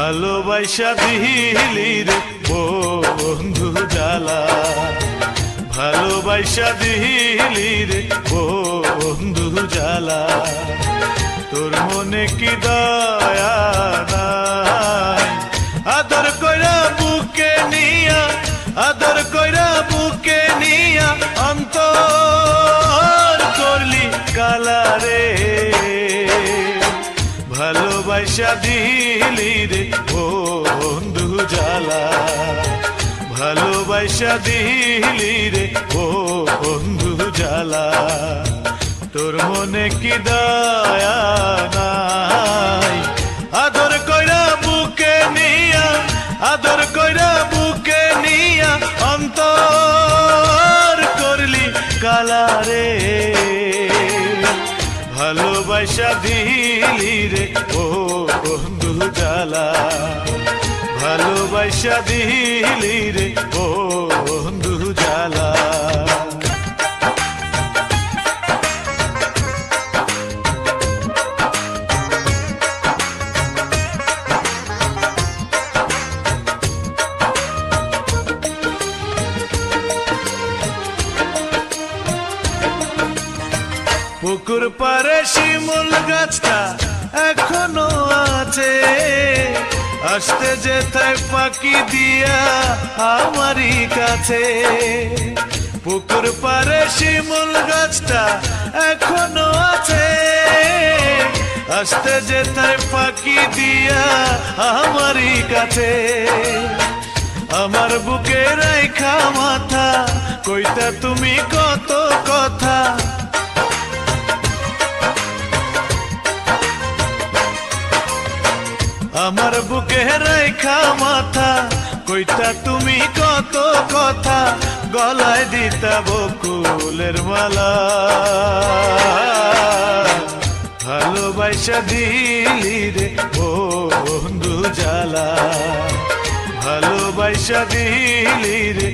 ভালোবাসা দিলি রে বন্ধু জ্বালা ভালোবাসা দিলি রে বন্ধু জ্বালা তোর মনে কি দয়া আদর কইরা বুকে নিয়া, আদর কইরা বুকে নিয়া অন্তর করলি কালা রে ভালোবাসা দিলি রে বন্ধু জ্বালা ভালোবাসা দিলি রে বন্ধু জ্বালা তোর মনে কি দয়া নাই? আদর কইরা বুকে নিয়া, আদর কইরা বুকে নিয়া অন্তর করলি কালা রে। ভালোবাসা দিলি রে ও বন্ধু জ্বালা ভালোবাসা দিলি রে ও বন্ধু জ্বালা পুকুর পারে শিমুল গাছটা এখনও আছে। আসতে যেথায় পাকি দিয়া আমারই কাছে। পুকুর পারে শিমুল গাছটা এখনও আছে। আসতে যেথায় পাকি দিয়া আমারই কাছে। আমার বুকে রাইখা মাথা, কইতা তুমি কত কথা? রেখা মাথা, কইতা তুমি কত কথা? গলায় দিতা বকুলের মালা। ভালোবাসা দিলি রে বন্ধু জ্বালা ভালোবাসা দিলি রে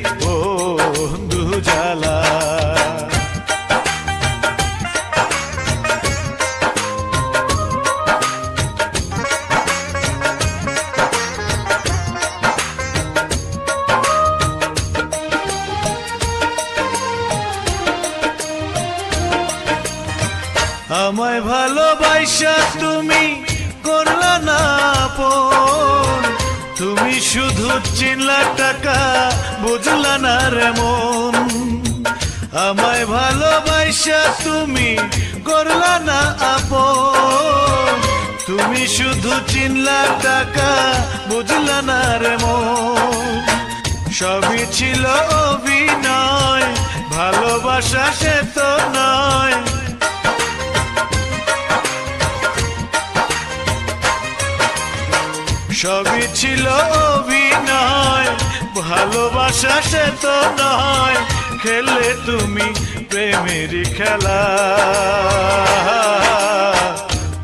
আমায় ভালোবাসা তুমি করলা না তুমি শুধু চিনলা টাকা, বুঝলা না রে মন। আমায় ভালোবাসা তুমি করলা না আপন। তুমি শুধু চিনলা টাকা, বুঝলা না রে মন। সবই ছিল অভিনয়, ভালোবাসা সে তো নয়। সবই ছিল অভিনয়, ভালোবাসা সে তো নয়, খেলে তুমি প্রেমের খেলা।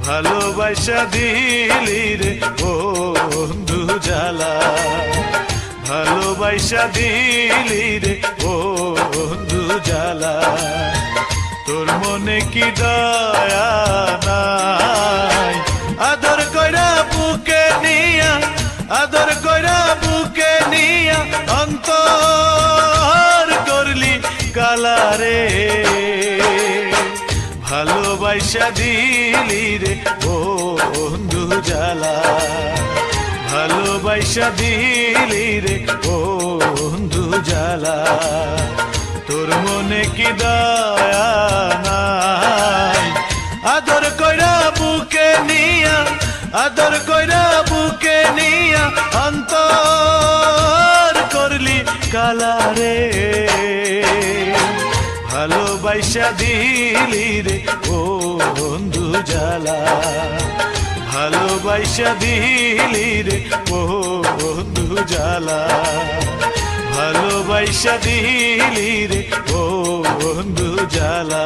ভালোবাসা দিলি রে বন্ধু জ্বালা ভালোবাসা দিলি রে বন্ধু জ্বালা তোর মনে কি দয়া নাই দিলি রে বন্ধু জ্বালা। ভালোবাসা দিলি রে বন্ধু জ্বালা। তোর মনে কি দয়া নাই? আদর কইরা বুকে নিয়া, আদর কইরা বুকে নিয়া অন্তর করলি কালা রে ভালোবাসা দিলি রে ও বন্ধু জ্বালা ভালোবাসা দিলি রে ও বন্ধু জ্বালা ভালোবাসা দিলি রে ও বন্ধু জ্বালা